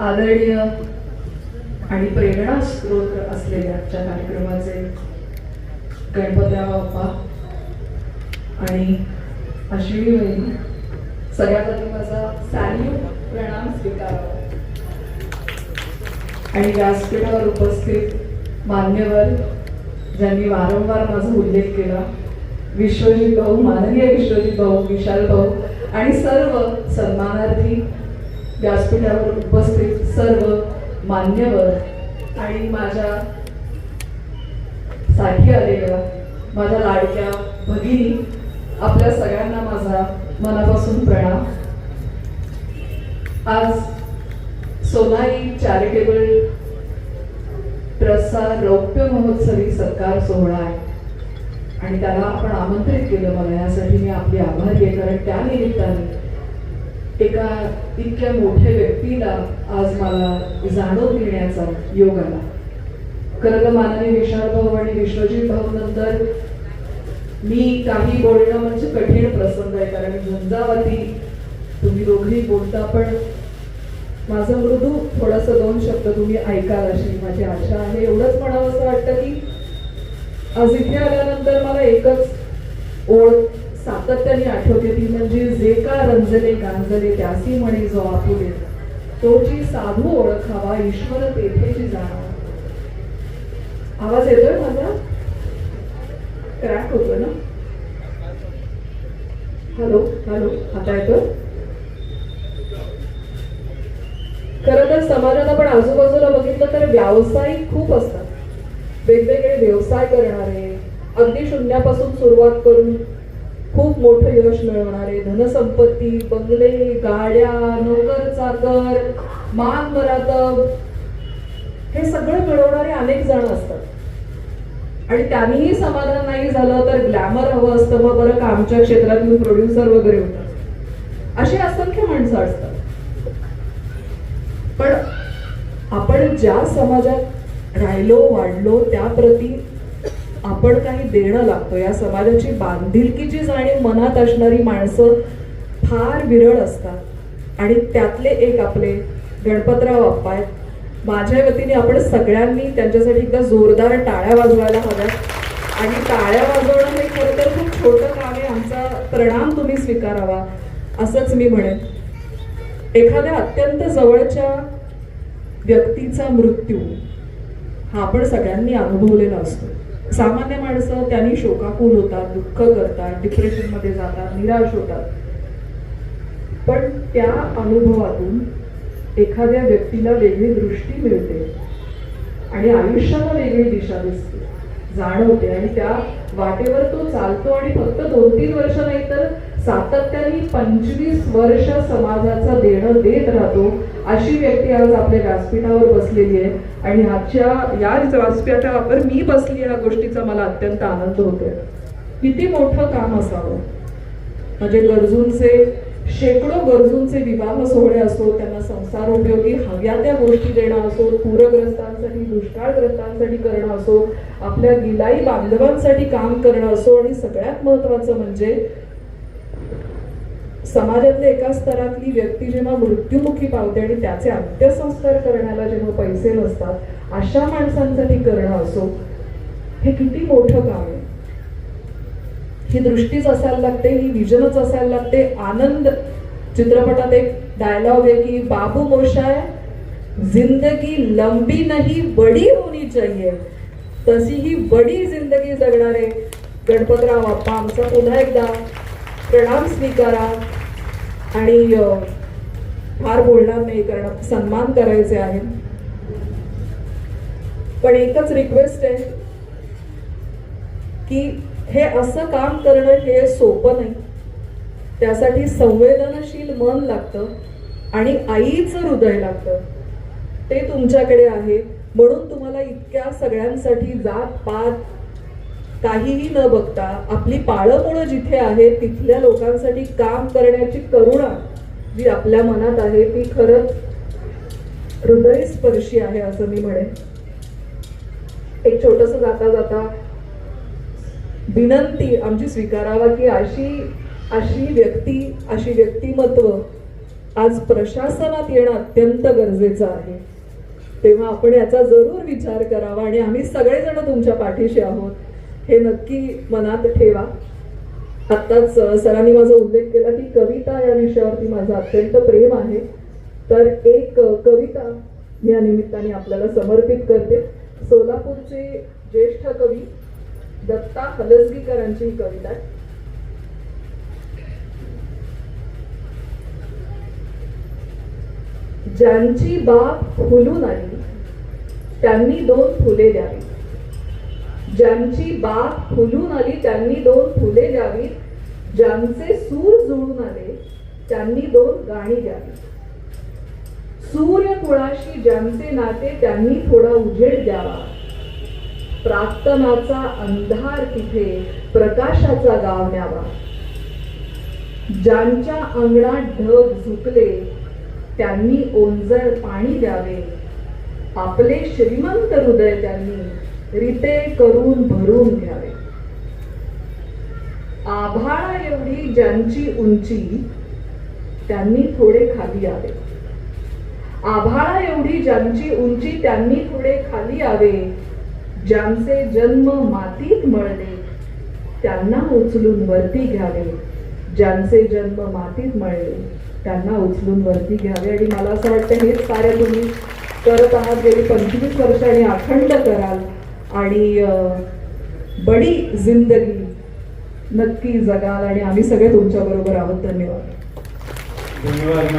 आदरणीय आणि प्रेरणा स्रोत असलेल्या आजच्या कार्यक्रमाचे गणपतराव बाप्पा आणि अश्विनी वहिनी सगळ्यात आधी माझा सॅल्यू प्रणाम स्वीकारावा. आणि व्यासपीठावर उपस्थित मान्यवर ज्यांनी वारंवार माझा उल्लेख केला विश्वजित भाऊ माननीय विश्वजित भाऊ विशाल भाऊ आणि सर्व सन्मानार्थी व्यासपीठावर उपस्थित सर्व मान्यवर आणि माझ्या साठी आलेल्या माझ्या लाडक्या भगिनी आपल्या सगळ्यांना माझा मनापासून प्रणाम. आज सोनाई चॅरिटेबल ट्रस्टचा रौप्य महोत्सवी सत्कार सोहळा आहे. आणि त्याला आपण आमंत्रित केलं मला यासाठी मी आपली आभारी आहे कारण त्या निमित्ताने एका इतक्या मोठ्या व्यक्तीला आज मला जाणून घेण्याचा योग आला. खरं तर माननीय विशाल भाऊ आणि विश्वजित भाऊ नंतर मी काही बोलणं म्हणजे कठीण प्रसंग आहे कारण झंझावाती तुम्ही दोघेही बोलता पण माझं मृदू थोडंसं दोन शब्द तुम्ही ऐकाल अशी माझी आशा आहे. एवढंच म्हणावं असं वाटतं की आज इथे आल्यानंतर मला एकच ओळख सातत्याने आठवते ती म्हणजे जे का रंजले गांजले त्यासी म्हणे जो आपुले तोची साधू ओळखावा ईश्वर तेथेची जाणावा आवाज येतोय माझा? क्रॅक होतो ना? हॅलो हॅलो आता येतोय? खरं तर समाजात आपण आजूबाजूला बघितलं तर व्यावसायिक खूप असतात. वेगवेगळे व्यवसाय करणारे अगदी शून्यापासून सुरुवात करून खूप मोठं यश मिळवणारे धनसंपत्ती बंगले गाड्या नोकर चाकर मान मरातब हे सगळं मिळवणारे अनेक जण असतात. आणि त्यांनीही समाधान नाही झालं तर ग्लॅमर हवं असतं. मग बरं का आमच्या क्षेत्रातून प्रोड्युसर वगैरे होतात अशी असंख्य माणसं असतात. पण आपण ज्या समाजात राहिलो वाढलो त्याप्रती आपण काही देणं लागतो. या समाजाची बांधिलकीची जाणीव मनात असणारी माणसं फार विरळ असतात. आणि त्यातले एक आपले गणपतराव बाप्पा आहेत. माझ्या वतीने आपण सगळ्यांनी त्यांच्यासाठी एकदा जोरदार टाळ्या वाजवायला हव्यात. आणि टाळ्या वाजवणं हे खरं तर खूप छोटं काम आहे. आमचा प्रणाम तुम्ही स्वीकारावा असंच मी म्हणेन. एखाद्या अत्यंत जवळच्या व्यक्तीचा मृत्यू हा आपण सगळ्यांनी अनुभवलेला असतो. सामान्य माणसं त्यांनी शोकाकुल होतात दुःख करतात डिप्रेशनमध्ये जातात निराश होतात. पण त्या अनुभवातून एखाद्या व्यक्तीला वेगळी दृष्टी मिळते आणि आयुष्याला वेगळी दिशा दिसते जाणवते आणि त्या वाटेवर तो चालतो आणि फक्त दोन तीन वर्ष नाही तर सातत्याने पंचवीस वर्ष समाजाचा देणं देत राहतो अशी व्यक्ती आज आपल्या व्यासपीठावर बसलेली आहे. आणि आजच्या याच व्यासपीठावर मी बसली या गोष्टीचा मला अत्यंत आनंद होतोय. किती मोठं काम असावं. म्हणजे गरजूंचे शेकडो गरजूंचे विवाह सोहळे असो त्यांना संसार उपयोगी हव्या त्या गोष्टी देणं असो पूरग्रस्तांसाठी दुष्काळग्रस्तांसाठी करणं असो आपल्या गिलाई बांधवांसाठी काम करणं असो आणि सगळ्यात महत्वाचं म्हणजे समाजातल्या एका स्तरातली व्यक्ती जेव्हा मृत्युमुखी पावते आणि त्याचे अंत्यसंस्कार करण्याला जेव्हा पैसे नसतात अशा माणसांसाठी करणं असो हे किती मोठं काम आहे. ही दृष्टीच असायला लागते ही विजनच असायला लागते. आनंद चित्रपटात एक डायलॉग आहे की बाबू मोशाय जिंदगी लंबी नाही बडी होनी चाहिए. तशी ही बडी जिंदगी जगणारे गणपतराव बाप्पा आमचा पुन्हा एकदा प्रणाम स्वीकारा आणि फार बोलणार नाही कारण सन्मान करायचे आहे पण एकच रिक्वेस्ट आहे की हे असं काम करणं हे सोपं नाही. त्यासाठी संवेदनशील मन लागतं आणि आईचं हृदय लागतं. ते तुमच्याकडे आहे. म्हणून तुम्हाला इतक्या सगळ्यांसाठी जात पात काहीही न बघता आपली पाळंमुळं जिथे आहे तिथल्या लोकांसाठी काम करण्याची करुणा जी आपल्या मनात आहे ती खरंच हृदयस्पर्शी आहे असं मी म्हणेन. एक छोटस जाता जाता विनंती आमची स्वीकारावा की अशी अशी व्यक्ती अशी व्यक्तिमत्व आज प्रशासनात येणं अत्यंत गरजेचं आहे. तेव्हा आपण याचा जरूर विचार करावा आणि आम्ही सगळेजण तुमच्या पाठीशी आहोत. हे नक्की मनात ठेवा. आत्ताच सरांनी माझा उल्लेख केला की कविता या विषयावरती माझं अत्यंत प्रेम आहे. तर एक कविता या निमित्ताने आपल्याला समर्पित करते. सोलापूरचे ज्येष्ठ कवी दत्ता हलसगीकरांची ही कविता आहे. ज्यांची बाब फुलून आली त्यांनी दोन फुले द्यावी. ज्यांची बाग फुलून आली त्यांनी दोन फुले द्यावीत. ज्यांचे सूर जुळून आले त्यांनी दोन गाणी द्यावी सूर्य कुळाशी ज्यांचे नाते त्यांनी थोडा उजेड द्यावा. प्रार्थनाचा अंधार तिथे प्रकाशाचा गाव न्यावा. ज्यांच्या अंगणात ढग झुकले त्यांनी ओंजळ पाणी द्यावे. आपले श्रीमंत हृदय त्यांनी रिते करून भरून घ्यावे. आभाळा एवढी ज्यांची उंची त्यांनी थोडे खाली यावे. आभाळा एवढी ज्यांची उंची त्यांनी थोडे खाली यावे. ज्यांचे जन्म मातीत मळले त्यांना उचलून वरती घ्यावे. ज्यांचे जन्म मातीत मळले त्यांना उचलून वरती घ्यावे. आणि मला असं वाटतं हेच कार्य तुम्ही करत आहात गेली पंचवीस वर्ष आणि अखंड कराल. आणि बडी जिंदगी नक्की जगाल आणि आम्ही सगळे तुमच्याबरोबर आहोत. धन्यवाद. धन्यवाद